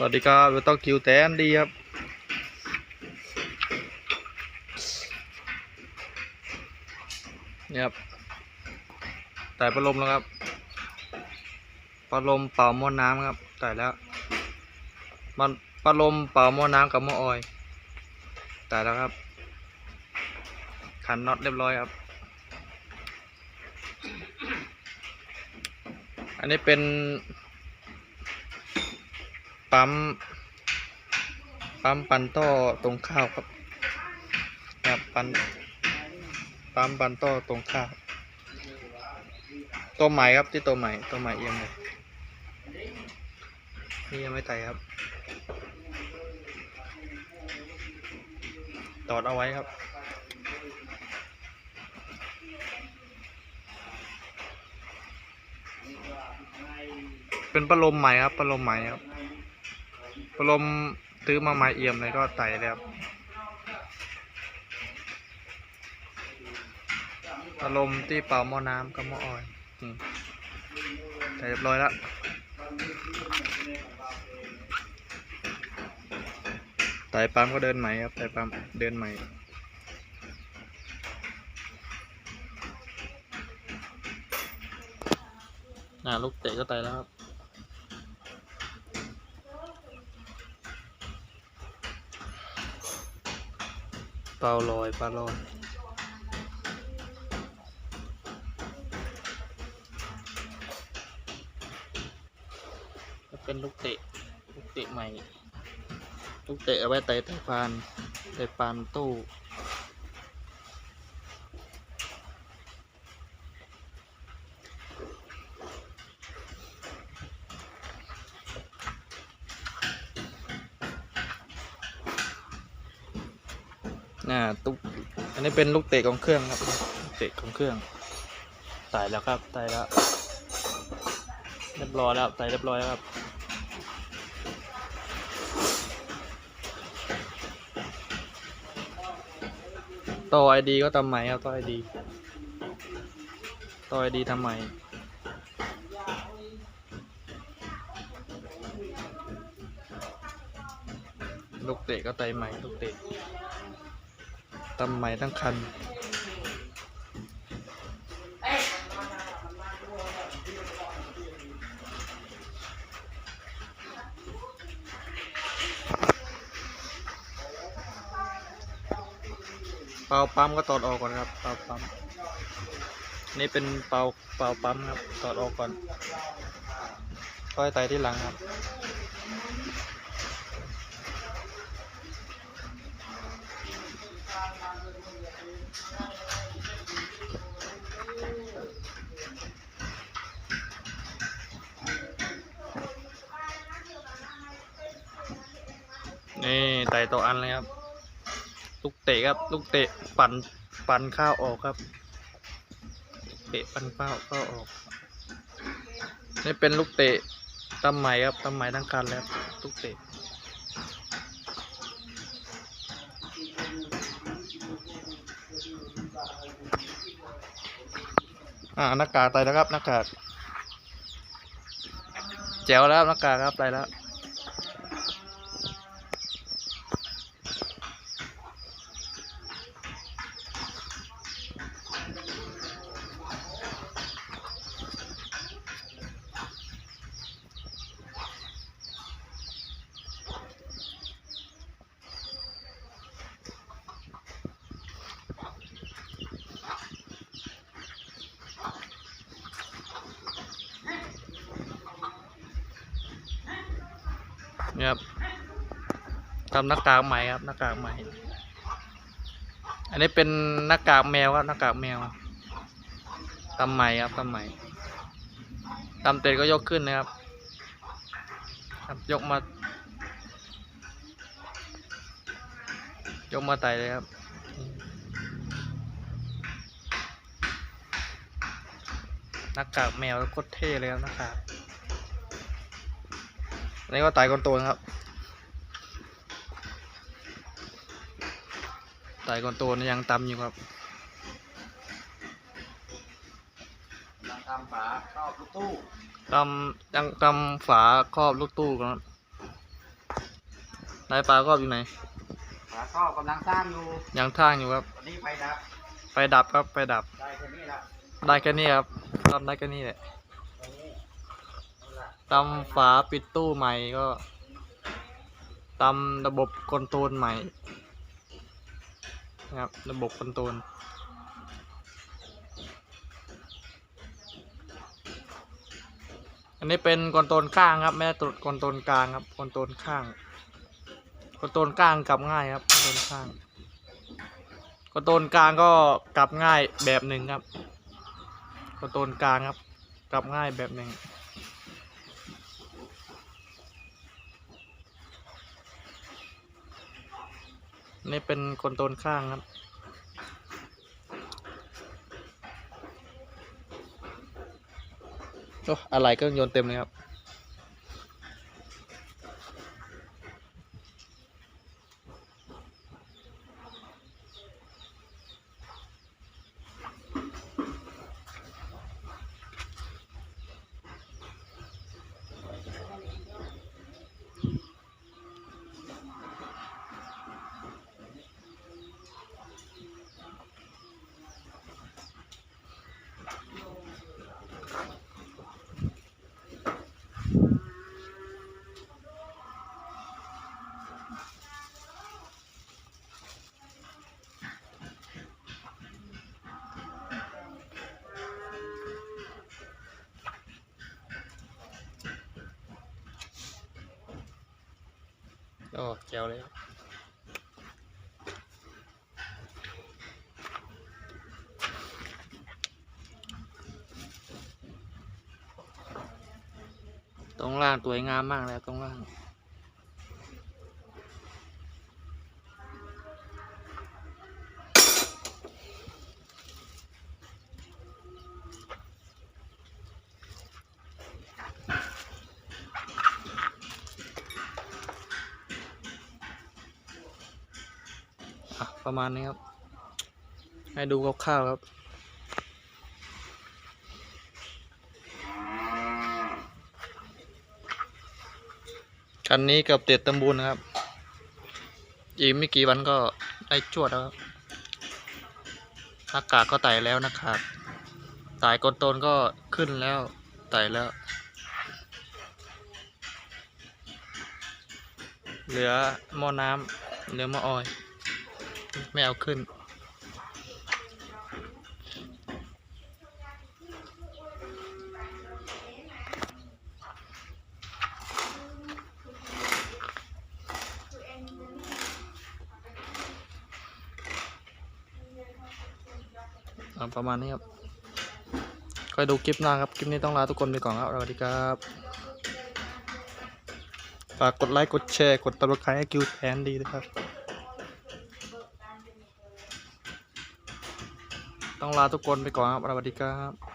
สวัสดีครับเราต้องคิวแตนดีครับเนี่ยครับแต่ปลาลมแล้วครับปลาลมเป่าหม้อน้ำครับใส่แล้ว มันปลาลมเป่าหม้อน้ำกับหม้อออยล์ใส่แล้วครับ ขันน็อตเรียบร้อยครับ อันนี้เป็น ปั๊ม ปั๊มปันต้อตรงข้าวครับครับปันปั๊มปันต้อตรงข้าวตัวใหม่ครับที่ตัวใหม่ตัวใหม่เอียงเลยนี่ยังไม่ไต่ครับตอดเอาไว้ครับเป็นพัดลมใหม่ครับพัดลมใหม่ครับ พัดลมซื้อมาใหม่เอี่ยมเลยก็ไต่แล้วครับพัดลมที่เป่าหม้อน้ำกับหม้อออยล์อืมไต่เรียบร้อยแล้วไต่ปั๊มก็เดินใหม่ครับไต่ปั๊มเดินใหม่อ่าลูกเตะก็ไต่แล้วครับ เปลาลอยปลาลอยเป็นลูกเตะลูกเตะใหม่ ลูกเตะเอาไว้เตะไต่ปานไต่ปานตู้ อ่าตุ๊กอันนี้เป็นลูกเตะของเครื่องครับลูกเตะของเครื่องใส่แล้วครับใส่แล้ว เรียบร้อยแล้วใส่เรียบร้อยแล้วครับต่อไอดีก็ทำใหม่ครับต่อไอดีต่อไอดีทำใหม่ลูกเตะก็ไตใหม่ลูกเตะ ตำใหม่ทั้งคันเป่าปั๊มก็ตอดออกก่อนครับเป่าปั๊มนี่เป็นเป่าเป่าปั๊มครับตอดออกก่อนค่อยไต่ที่หลังครับ่ไต่ต่ออันเลยครับ ลูกเตะครับ ลูกเตะปั่นปั่นข้าวออกครับ เตะปั่นข้าวข้าวออก นี่เป็นลูกเตะตำใหม่ครับตำใหม่ทั้งคันแล้วลูกเตะอ่าหน้ากากไตแล้วครับหน้ากากแจ๋วแล้วหน้ากากครับไตแล้ว ทำหน้ากากใหม่ครับหน้ากากใหม่ อันนี้เป็นหน้ากากแมวครับหน้ากากแมวทำใหม่ครับทำใหม่ทำเสร็จก็ยกขึ้นนะครับครับยกมายกมาไต่เลยครับ หน้ากากแมวโคตรเท่เลยครับหน้ากากอันนี้ก็ไต่คนโตนะครับ ไต่คนโตนี่ยังตำอยู่ครับทำฝาครอบลูกตู้ตำยังตำฝาครอบลูกตู้ครับนายปลากรอบอยู่ไหนฝาท่อกำลังสร้างอยู่ยังทางอยู่ครับตอนนี้ไฟดับไฟดับครับไฟดับ ได้แค่นี้ละได้แค่นี้ครับทำได้แค่นี้แหละตรงนี้เอาละทำฝาปิดตู้ใหม่ก็ทำระบบคอนโทรลใหม่ นะครับ ระบบคอนโทรลอันนี้เป็นคอนโทรลข้างครับ ไม่ได้ตัวจคอนโทรลกลางครับคอนโทรลข้างคอนโทรลกลางกลับง่ายครับคอนโทรลข้างคอนโทรลกลางก็กลับง่ายแบบหนึ่งครับคอนโทรลกลางครับ กลับง่ายแบบหนึ่ง นี่เป็นคนโตนข้างครับ โอ้อะไรก็โยนต์เต็มเลยครับ โอ้แก้วเลยครับตรงล่างสวยงามมากเลยครับตรงล่าง อะประมาณนี้ครับ ให้ดูคร่าวๆครับคันนี้กับเต็ดตำบูนนะครับ อีกไม่กี่วันก็ได้จวดแล้วครับอากาศก็ไต่แล้วนะครับสายกนตนก็ขึ้นแล้วไต่แล้ว เหลือหม้อน้ำเหลือหม้อออย ไม่เอาขึ้น ประมาณนี้ครับคอยดูคลิปหน้าครับ คลิปนี้ต้องลาทุกคนไปก่อนครับ สวัสดีครับฝากกดไลค์ กดแชร์ กดติดตามให้กิวแทนดีนะครับ ต้องลาทุกคนไปก่อนครับสวัสดีครับ